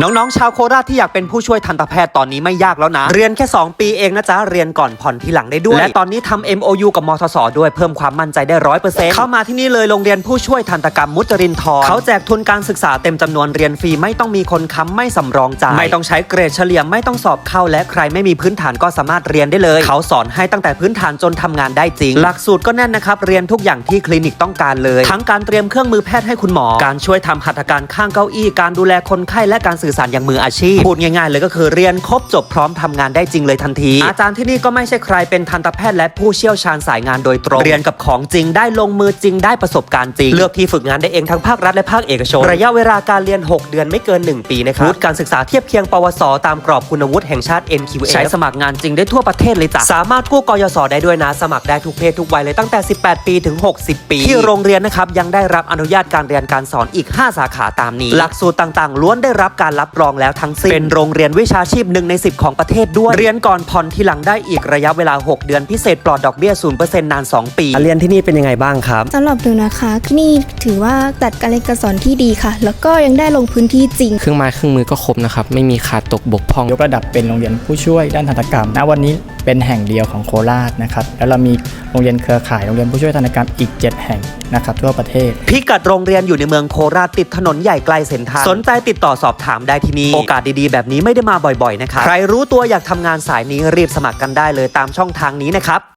น้อง ๆ ชาวโคราชที่อยากเป็นผู้ช่วยทันตแพทย์ตอนนี้ไม่ยากแล้วนะ เรียนแค่ 2 ปีเองนะจ๊ะ เรียนก่อนผ่อนทีหลังได้ด้วย และตอนนี้ทำ MOU กับมทสด้วยเพิ่มความมั่นใจได้ร้อยเปอร์เซ็นต์เข้ามาที่นี่เลยโรงเรียนผู้ช่วยทันตกรรมมุจรินทร์เขาแจกทุนการศึกษาเต็มจำนวนเรียนฟรีไม่ต้องมีคนค้ำไม่สำรองจ่ายไม่ต้องใช้เกรดเฉลี่ยไม่ต้องสอบเข้า และใครไม่มีพื้นฐานก็สามารถเรียนได้เลย เขาสอนให้ตั้งแต่พื้นฐานจนทำงานได้จริง หลักสูตรก็แน่นนะครับเรียนทุกอย่างที่คลินิกต้องการเลย ทั้งการเตรียมเครื่องมือแพทย์ให้คุณหมอ การช่วยทำหัตถการข้างเก้าอี้การดูแลคนไข้และการสื่อสารอย่างมืออาชีพ พูดง่ายๆ เลยก็คือเรียนครบจบพร้อมทำงานได้จริงเลยทันที อาจารย์ที่นี่ก็ไม่ใช่ใครเป็นทันตแพทย์และผู้เชี่ยวชาญสายงานโดยตรง เรียนกับของจริงได้ลงมือจริงได้ประสบการณ์จริง เลือกที่ฝึกงานได้เองทั้งภาครัฐและภาคเอกชน ระยะเวลาการเรียน 6 เดือนไม่เกิน 1 ปีนะครับวุฒิการศึกษาเทียบเคียงปวส ตามกรอบคุณวุฒิแห่งชาติ NQA ใช้สมัครงานจริงได้ทั่วประเทศเลยจ้ะสามารถกู้กยศได้ด้วยนะ สมัครได้ทุกเพศทุกวัยเลยตั้งแต่ 18 ปีถึง 60 ปี ที่โรงเรียนนะครับยังได้รับอนุญาตการเรียนการสอนอีก 5 สาขาตามนี้ หลักสูตรต่างๆ ล้วนได้รับการรับรองแล้วทั้งสิ้น เป็นโรงเรียนวิชาชีพหนึ่งใน 10 ของประเทศด้วย เรียนก่อนผ่อนทีหลังได้อีกระยะเวลา 6 เดือนพิเศษปลอดดอกเบี้ย0%นาน 2 ปีเรียนที่นี่เป็นยังไงบ้างครับสำหรับหนูนะคะที่นี่ถือว่าจัดการเรียนการสอนที่ดีค่ะ แล้วก็ยังได้ลงพื้นที่จริง เครื่องไม้เครื่องมือก็ครบนะครับ ไม่มีขาดตกบกพร่อง ยกระดับเป็นโรงเรียนผู้ช่วยด้านทันตกรรม ณ วันนี้ เป็นแห่งเดียวของโคราชนะครับแล้วเรามีโรงเรียนเครือข่ายโรงเรียนผู้ช่วยทันตกรรมอีก 7 แห่งนะครับทั่วประเทศ พิกัดโรงเรียนอยู่ในเมืองโคราชติดถนนใหญ่ไกลเส้นทางสนใจติดต่อสอบถามได้ที่นี่โอกาสดีๆ แบบนี้ไม่ได้มาบ่อยๆนะครับใครรู้ตัวอยากทำงานสายนี้รีบสมัครกันได้เลยตามช่องทางนี้นะครับ